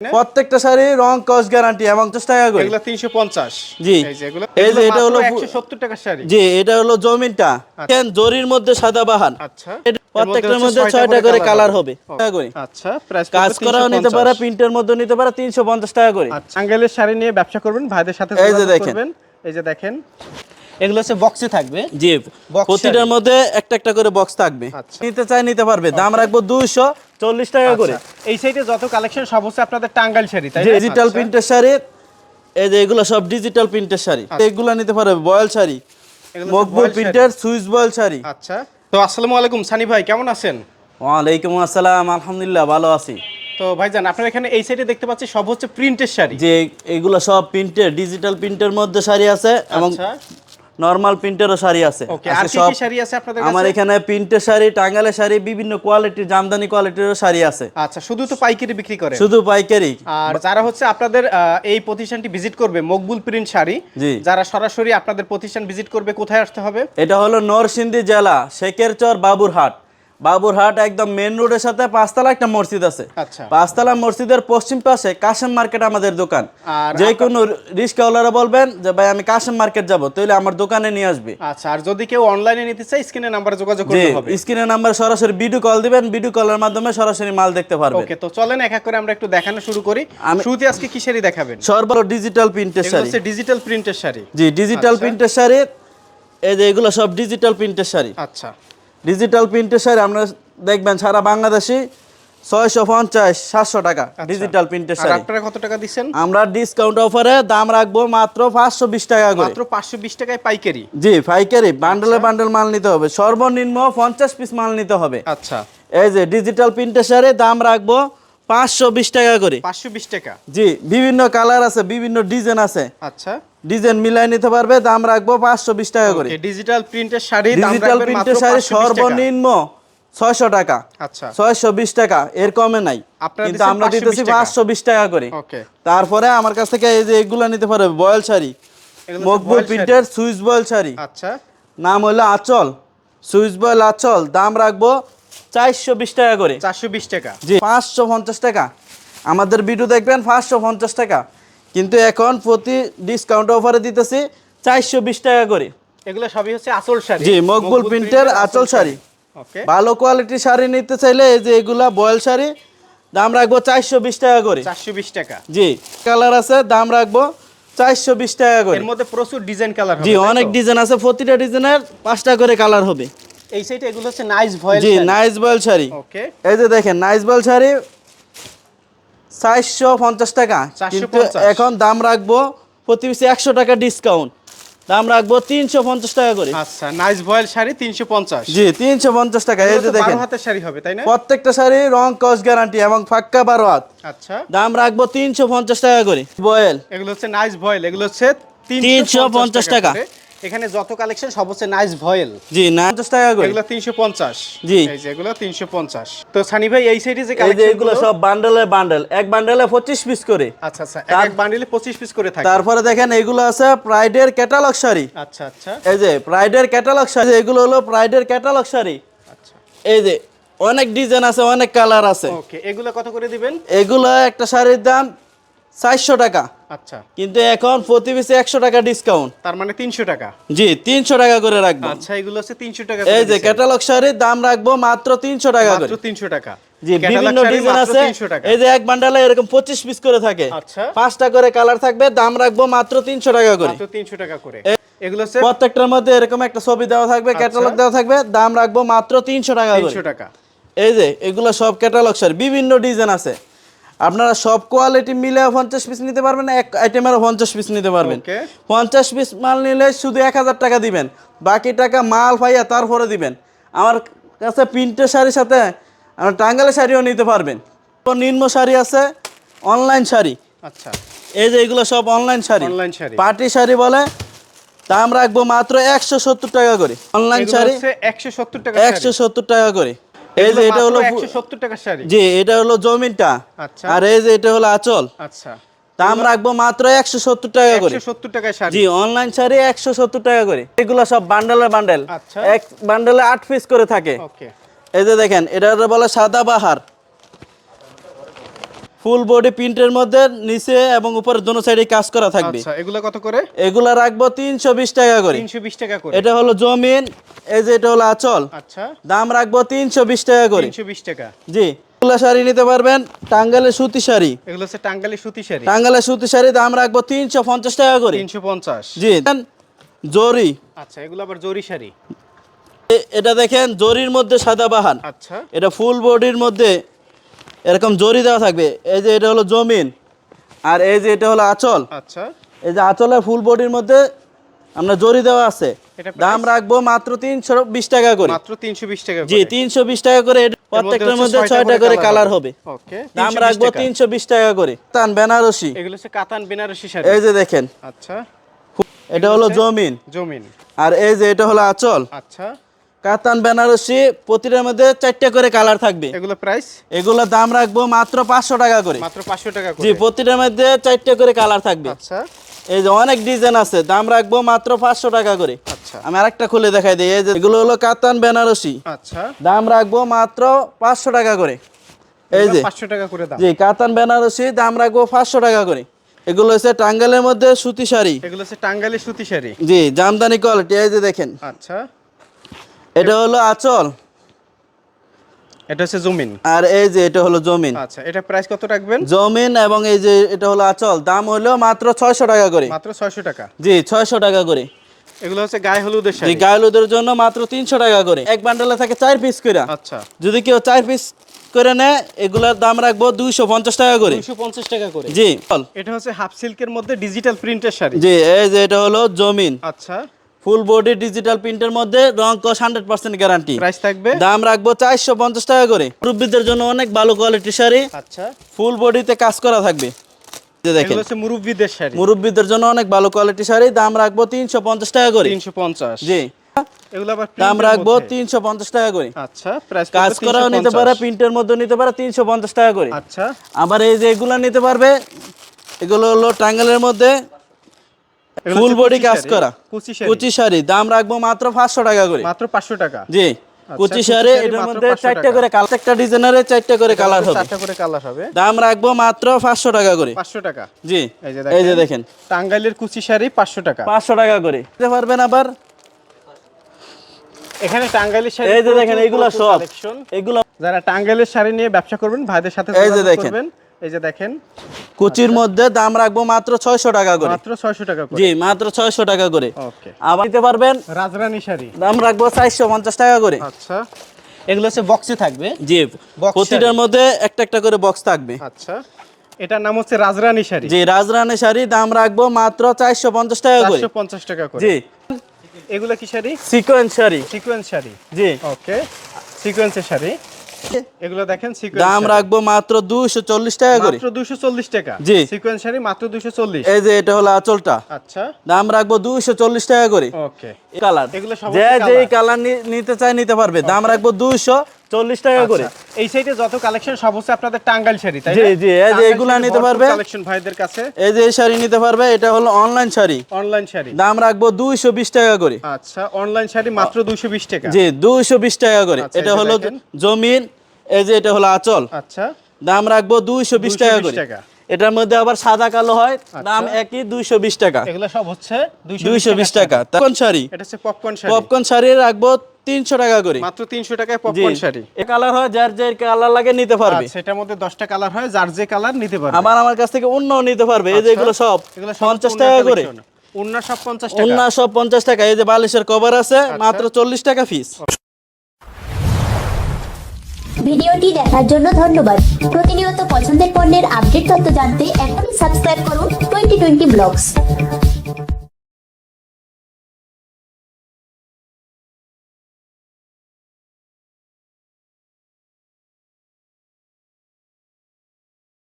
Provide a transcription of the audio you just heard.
প্রত্যেকটা শাড়ি রং কস গ্যারান্টি এবং পঞ্চাশ টাকা করে এগুলো তিনশো পঞ্চাশ। জি। এই যে এগুলো এই যে এটা হলো সত্তর টাকার শাড়ি। জি এটা হলো জমিনটা। জরির মধ্যে সাদা বাহার আচ্ছা। প্রত্যেকটার মধ্যে ছয়টা করে কালার হবে। আচ্ছা কাজ করাও নিতে পারে প্রিন্টের মধ্যে নিতে পারে তিনশো পঞ্চাশ টাকা করে আচ্ছা। আঙ্গেলের শাড়ি নিয়ে ব্যবসা করবেন ভাইদের সাথে এই যে দেখেন। এই যে দেখেন। এগুলো হচ্ছে বক্সে থাকবে। জি প্রতিটার মধ্যে একটা একটা করে বক্স থাকবে। আচ্ছা। নিতে চাই নিতে পারবে। দাম রাখব দুইশো চল্লিশ টাকা করে। আচ্ছা, এই সাইডে যত কালেকশন সব হচ্ছে আপনাদের টাঙ্গাইল শাড়ি তাই ডিজিটাল আচ্ছা। প্রিন্টের শাড়ি এই যে এগুলো সব ডিজিটাল প্রিন্টের শাড়ি। এগুলো নিতে পারবে বয়েল শাড়ি মকবুল প্রিন্টের সুইচ বয়েল শাড়ি। আচ্ছা। তো আসসালামু আলাইকুম সানি ভাই কেমন আছেন? ওয়ালাইকুম আসসালাম আলহামদুলিল্লাহ ভালো আছি। তো ভাইজান আপনার এখানে এই সাইডে দেখতে পাচ্ছি সব হচ্ছে প্রিন্টের শাড়ি। যে এগুলো সব প্রিন্টের ডিজিটাল প্রিন্টের মধ্যে শাড়ি আছে এবং আচ্ছা। নর্মাল প্রিন্টেরও শাড়ি আছে। আমার এখানে প্রিন্টের শাড়ি টাঙ্গালের শাড়ি বিভিন্ন কোয়ালিটির জামদানি কোয়ালিটিরও শাড়ি আছে। আচ্ছা শুধু তো পাইকারি বিক্রি করে শুধু পাইকারি। আর যারা হচ্ছে আপনাদের এই প্রতিষ্ঠানটি ভিজিট করবে মকবুল প্রিন্ট শাড়ি। যারা সরাসরি আপনাদের প্রতিষ্ঠান ভিজিট করবে কোথায় আসতে হবে? এটা হলো নরসিংদী জেলা শেখেরচর বাবুরহাট। বাবুরহাট একদম মেন রোডের সাথে পাঁচতলা একটা মসজিদ আছে। আচ্ছা। পাঁচতলা মসজিদের পশ্চিম পাশে কাশেম মার্কেট আমাদের দোকান। যে কোনো রিক্সাওয়ালারা বলবেন যে ভাই আমি কাশেম মার্কেট যাব তাহলে আমার দোকানে নিয়ে আসবে। আচ্ছা আর যদি কেউ অনলাইনে নিতে চায় স্ক্রিনে নাম্বারে যোগাযোগ করতে হবে। স্ক্রিনের নাম্বার সরাসরি ভিডিও কল দিবেন ভিডিও কলের মাধ্যমে সরাসরি মাল দেখতে পারবেন। ওকে তো চলেন এক এক করে আমরা একটু দেখানো শুরু করি। শুরুতে আজকে কি শাড়ি দেখাবেন? সর্বর ডিজিটাল প্রিন্টের শাড়ি হচ্ছে ডিজিটাল প্রিন্টের শাড়ি। জি ডিজিটাল আচ্ছা। প্রিন্টের শাড়ি। এই যে এগুলো সব ডিজিটাল প্রিন্টের শাড়ি। আচ্ছা। ডিজিটাল প্রিন্টের শাড়ি আপনারা দেখবেন সারা বাংলাদেশি ছয়শো পঞ্চাশ সাতশো টাকা ডিজিটাল প্রিন্টের শাড়ি আপনারা কত টাকা দিচ্ছেন? আমরা ডিসকাউন্ট অফারে দাম রাখব মাত্র পাঁচশো বিশ টাকা করে। মাত্র পাঁচশো বিশ টাকায় পাইকারি? জি পাইকারি। বান্ডেলে বান্ডেল মাল নিতে হবে। সর্বনিম্ন পঞ্চাশ পিস মাল নিতে হবে। আচ্ছা। এই যে ডিজিটাল প্রিন্টের শাড়ি দাম রাখব পাঁচশো বিশ টাকা করে। পাঁচশো বিশ টাকা। জি বিভিন্ন কালার আছে বিভিন্ন ডিজাইন আছে। আচ্ছা। ডিজাইন মিলাই নিতে পারবে দাম রাখব পাঁচশো বিশ টাকা করে। ডিজিটাল প্রিন্টের শাড়ি ডিজিটাল প্রিন্টের শাড়ি সর্বনিম্ন ছয়শো টাকা। আচ্ছা। ছয়শো বিশ টাকা এর কমে নাই। কিন্তু আমরা দিতেছি পাঁচশো বিশ টাকা করে। তারপরে আমার কাছ থেকে এই যে এগুলো নিতে পারবে বয়েল শাড়ি। মকবুল প্রিন্টের সুইচ বয়েল শাড়ি। আচ্ছা। নাম হলো আচল। সুইচ বয়েল আচল দাম রাখব চারশো বিশ টাকা করে। চারশো বিশ টাকা। জি পাঁচশো পঞ্চাশ টাকা। আমাদের ভিডিও দেখবেন পাঁচশো পঞ্চাশ টাকা। কিন্তু এখন প্রতি ডিসকাউন্ট অফারে দিতেছি চারশো বিশ টাকা করে। এগুলো সবই হচ্ছে আসল শাড়ি। জি, মকবুল প্রিন্টের আঁচল শাড়ি। ভালো কোয়ালিটির শাড়ি নিতে চাইলে এই যে এগুলা বয়েল শাড়ি দাম রাখব চারশো বিশ টাকা করে। চারশো বিশ টাকা। জি কালার আছে দাম রাখব চারশো বিশ টাকা করে। এর মধ্যে প্রচুর ডিজাইন কালার জি অনেক ডিজাইন আছে প্রতিটা ডিজাইনের পাঁচটা করে কালার হবে। এই সাইডে এগুলো হচ্ছে নাইস ভয়েল জি নাইস বয়েল শাড়ি। ওকে এই যে দেখেন নাইস বয়েল শাড়ি চারশো পঞ্চাশ টাকা। কিন্তু এখন দাম রাখব প্রতি পিসে একশো টাকা ডিসকাউন্ট দাম রাখব তিনশো পঞ্চাশ টাকা করে। আচ্ছা নাইস ভয়েল শাড়ি তিনশো পঞ্চাশ। জি তিনশো পঞ্চাশ টাকা এই যে দেখেন। হাতের শাড়ি হবে তাই না? প্রত্যেকটা শাড়ি রং কস গ্যারান্টি এবং ফাক্কা বারো হাত। আচ্ছা। দাম রাখব তিনশো পঞ্চাশ টাকা করে। বয়েল এগুলো হচ্ছে নাইস ভয়েল এগুলো হচ্ছে 350 টাকা। এখানে যত কালেকশন সব হচ্ছে নাইস ভয়েল। জি না পঞ্চাশ টাকা করে। এগুলো তিনশো পঞ্চাশ। জি। এই যে এগুলো তিনশো পঞ্চাশ। তো সানি ভাই এই সাইডে যে কালেকশন এগুলো সব বান্ডেলে বান্ডেল এক বান্ডেলে পঁচিশ পিস করে। আচ্ছা আচ্ছা এক এক পঁচিশ পিস করে থাকে। তারপরে দেখেন এগুলো আছে প্রাইডের ক্যাটালগ শাড়ি। আচ্ছা আচ্ছা। এই যে প্রাইডের ক্যাটালগ শাড়ি এগুলো হলো প্রাইডের ক্যাটালগ শাড়ি। আচ্ছা। এই যে অনেক ডিজাইন আছে অনেক কালার আছে। ওকে এগুলো কত করে দিবেন? এগুলো একটা শাড়ির দাম চারশো টাকা। আচ্ছা। কিন্তু এখন প্রতি পিসে একশো টাকা ডিসকাউন্ট তার মানে তিনশো টাকা? জি তিনশো টাকা করে রাখব। আচ্ছা এগুলো হচ্ছে তিনশো টাকা এই যে ক্যাটালগ শাড়ির দাম রাখব মাত্র তিনশো টাকা করে। তিনশো টাকা। জি বিভিন্ন ডিজাইন আছে। এই যে এক বান্ডালে এরকম পঁচিশ পিস করে থাকে। আচ্ছা। পাঁচটা করে কালার থাকবে দাম রাখব মাত্র তিনশো টাকা করে। তিনশো টাকা করে। এগুলো প্রত্যেকটার মধ্যে এরকম একটা ছবি দেওয়া থাকবে আচ্ছা। ক্যাটালগ দেওয়া থাকবে দাম রাখব মাত্র তিনশো টাকা তিনশো টাকা। এই যে এগুলো সব ক্যাটালগ শাড়ি বিভিন্ন ডিজাইন আছে। আপনারা সব কোয়ালিটি মিলে পঞ্চাশ পিস নিতে পারবেন এক আইটেমেরও পঞ্চাশ পিস নিতে পারবেন। পঞ্চাশ পিস মাল নিলে শুধু এক হাজার টাকা দিবেন বাকি টাকা মাল পাইয়া তারপরে দিবেন। আমার কাছে প্রিন্টের শাড়ির সাথে আমার টাঙ্গালের শাড়িও নিতে পারবেন। নিম্ন শাড়ি আছে অনলাইন শাড়ি। আচ্ছা। এই যে এগুলো সব online sari. Online sari. Party sari বলে দাম রাখব মাত্র একশো সত্তর টাকা করে। অনলাইন শাড়ি একশো সত্তর টাকা একশো সত্তর টাকা করে। এই যে এটা হলো 170 টাকা শাড়ি। জি এটা হলো জমিনটা। আচ্ছা। আর এই যে এটা হলো আচল। আচ্ছা। দাম রাখব মাত্র একশো সত্তর টাকা করে। সত্তর টাকায় শাড়ি। জি অনলাইন শাড়ি একশো সত্তর টাকা করে। এগুলো সব বান্ডেলে বান্ডেল। আচ্ছা। এক বান্ডেলে আট পিস করে থাকে। ওকে। এই যে দেখেন এটা বলে সাদা বাহার। ফুল বডি প্রিন্টের মধ্যে নিচে এবং উপরে দোনো সাইডে কাজ করা থাকবে। আচ্ছা এগুলো কত করে? এগুলা রাখব তিনশো বিশ টাকা করে। তিনশো বিশ টাকা করে। এটা হলো জমিন এই যে এটা হলো আচল। আচ্ছা। দাম রাখব তিনশো বিশ টাকা করে। তিনশো বিশ টাকা। জি। এগুলা শাড়ি নিতে পারবেন টাঙ্গালের সুতি শাড়ি। এগুলো হচ্ছে টাঙ্গালি সুতি শাড়ি। টাঙ্গালের সুতি শাড়ি দাম রাখব তিনশো পঞ্চাশ টাকা করে। তিনশো পঞ্চাশ। জি জরি। আচ্ছা এগুলো আবার জরি শাড়ি। এটা দেখেন জরির মধ্যে সাদা বাহান। আচ্ছা। এটা ফুল বডির মধ্যে এরকম জরি দেওয়া থাকবে। এই যে এটা হলো জমিন আর এই যে এটা হলো আঁচল। আচ্ছা। এই যে আঁচলের ফুল বডির মধ্যে আমরা জরি দেওয়া আছে। দাম রাখব মাত্র তিনশো বিশ টাকা করে। মাত্র তিনশো বিশ টাকা জি তিনশো বিশ টাকা করে প্রত্যেকটার মধ্যে ছয়টা করে কালার হবে। দাম রাখব তিনশো বিশ টাকা করে। তান বেনারসি। এগুলো হচ্ছে কাতান বেনারসি শাড়ি। এই যে দেখেন। আচ্ছা। এটা হলো জমিন। জমিন। আর এই যে এটা হলো আঁচল। আচ্ছা। কাতান বেনারসি প্রতিটার মধ্যে চারটা করে কালার থাকবে। এগুলো প্রাইস এগুলোর দাম রাখব মাত্র পাঁচশো টাকা করে। মাত্র পাঁচশো টাকা করে। জি প্রতিটার মধ্যে চারটে করে কালার থাকবে। আচ্ছা। এই যে অনেক ডিজাইন আছে দাম রাখব মাত্র পাঁচশো টাকা করে। আচ্ছা। আমি আরেকটা খুলে দেখাই দিই এই যে এগুলো হলো কাতান বেনারসি। আচ্ছা। দাম রাখব মাত্র পাঁচশো টাকা করে। এই যে। পাঁচশো টাকা করে দাম। জি কাতান বেনারসি দাম রাখব পাঁচশো টাকা করে। এগুলো হচ্ছে টাঙ্গালের মধ্যে সুতি শাড়ি। এগুলো হচ্ছে টাঙ্গালি সুতি শাড়ি। জি জামদানি কোয়ালিটি এই যে দেখেন। আচ্ছা। এটা হলো আচল। এটা হচ্ছে জমিন। আর এই যে এটা হলো জমিন। আচ্ছা এটা প্রাইস কত রাখবেন? জমিন এবং এই যে এটা হলো আঁচল। দাম হলো মাত্র ছয়শো টাকা করে। মাত্র ছয়শো টাকা। জি ছয়শো টাকা করে। এগুলো হচ্ছে গায়ে হলুদের শাড়ি। গায়েলুদের জন্য মাত্র তিনশো টাকা করে। এক বান্ডেলে থাকে চার পিস করে আচ্ছা। যদি কেউ চার পিস করে নেয় এগুলার দাম রাখব দুইশো পঞ্চাশ টাকা করে। দুশো পঞ্চাশ টাকা করে। জি। এটা হচ্ছে হাফ সিল্কের মধ্যে ডিজিটাল প্রিন্টের শাড়ি। জি এই যে এটা হলো জমিন। আচ্ছা। ফুল বডি ডিজিটাল প্রিন্টের মধ্যে রং কস হান্ড্রেড পার্সেন্ট গ্যারান্টি প্রাইস থাকবে? দাম রাখব চারশো পঞ্চাশ টাকা করে। মুরব্বীদের জন্য অনেক ভালো কোয়ালিটির শাড়ি। আচ্ছা। ফুল বডিতে কাজ করা থাকবে। দেখেন। এগুলো শাড়ি। মুরব্বীদের জন্য অনেক ভালো কোয়ালিটির শাড়ি। দাম রাখব তিনশো পঞ্চাশ টাকা করে। তিনশো পঞ্চাশ। জি। আবার দাম রাখব তিনশো পঞ্চাশ টাকা করে। আচ্ছা কাজ করাও নিতে পারে প্রিন্টের মধ্যে নিতে পারে তিনশো পঞ্চাশ টাকা করে। আচ্ছা। আবার এই যে এগুলা নিতে পারবে এগুলো হলো টাঙ্গালের মধ্যে ফুল বডি কাজ করা। কুচি শাড়ি। দাম রাখব মাত্র পাঁচশো টাকা করে। মাত্র পাঁচশো টাকা। জি কুচি কুচি শাড়ি এটার মধ্যে 500 চারটা করে কালার একটা ডিজাইনারে চারটা করে কালার হবে। চারটা করে কালার হবে। দাম রাখব মাত্র পাঁচশো টাকা করে। পাঁচশো টাকা। জি এই যে দেখেন টাঙ্গাইলের কুচি শাড়ি পাঁচশো টাকা। পাঁচশো টাকা করে। দিতে পারবেন আবার? এখানে টাঙ্গাইলের শাড়ি এই যে দেখেন এইগুলো সব। এগুলো যারা টাঙ্গাইলের শাড়ি নিয়ে ব্যবসা করবেন ভাইদের সাথে এই যে যোগাযোগ। করবেন। এই যে দেখেন। কুচির মধ্যে দাম রাখব মাত্র ছয়শো টাকা করে। মাত্র ছয়শো টাকা করে। জি মাত্র ছয়শো টাকা করে। ওকে। আবার নিতে পারবেন? রাজরানী শাড়ি। দাম রাখব চারশো পঞ্চাশ টাকা করে। আচ্ছা। এগুলো হচ্ছে বক্সে থাকবে? জি প্রতিটার মধ্যে একটা একটা করে বক্স থাকবে। আচ্ছা। এটার নাম হচ্ছে রাজরানী শাড়ি। জি রাজরানী শাড়ি দাম রাখব মাত্র চারশো পঞ্চাশ টাকা করে। পঞ্চাশ টাকা করে। জি। এগুলো কি শাড়ি? সিকোয়েন্স শাড়ি। সিকোয়েন্স শাড়ি। জি। ওকে। সিকোয়েন্সের শাড়ি। এগুলো দেখেন দাম রাখব মাত্র দুশো চল্লিশ টাকা করে। মাত্র দুশো চল্লিশ টাকা। জি। সিকোয়েন্স শাড়ি মাত্র দুশো চল্লিশ। এই যে এটা হলো আঁচলটা। আচ্ছা। দাম রাখব দুশো চল্লিশ টাকা করে। Okay colour. এগুলো সব যে হচ্ছে যে কালার। নিতে চায় নিতে পারবে। দাম রাখব দুশো চল্লিশ টাকা করে। আচ্ছা, এই সাইডে যত কালেকশন সব হচ্ছে আপনাদের টাঙ্গাইল শাড়ি তাই জি, জি, এই যে এগুলা নিতে পারবে। কালেকশন ভাইদের কাছে। এই যে এই শাড়ি নিতে পারবে এটা হলো অনলাইন শাড়ি। অনলাইন শাড়ি। দাম রাখব দুইশো বিশ টাকা করে। আচ্ছা অনলাইন শাড়ি মাত্র দুশো বিশ টাকা। জি দুইশো বিশ টাকা করে। আচ্ছা, এটা হলো। জমিন এই যে এটা হলো আচল। আচ্ছা। দাম রাখব দুইশো বিশ 220 টাকা করে। এটার মধ্যে আবার সাদা কালো হয় দাম একই দুইশো বিশ টাকা। এগুলো সব হচ্ছে দুইশো বিশ টাকা। কোন শাড়ি। এটা হচ্ছে পপকর্ন শাড়ি। পপকর্ন শাড়ি রাখব তিনশো টাকা করে। মাত্র তিনশো টাকায় পপকর্ন শাড়ি। এ কালার হয় যার যে কালার লাগে নিতে পারবে। আচ্ছা এটার মধ্যে দশটা কালার হয় যার যে কালার নিতে পারবে। আবার আমার কাছ থেকে অন্য নিতে পারবে। এই যে আচ্ছা, এগুলো সব এগুলো সব পঞ্চাশ টাকা করে। collection। সব পঞ্চাশ টাকা। অন্য সব পঞ্চাশ টাকা। এই যে বালিশের কভার আছে মাত্র চল্লিশ টাকা ফিস ভিডিওটি দেখার জন্য ধন্যবাদ। প্রতিনিয়ত পছন্দের পণ্যের আপডেট তথ্য জানতে এখনই সাবস্ক্রাইব করুন টোয়েন্টি টোয়েন্টি ব্লগস।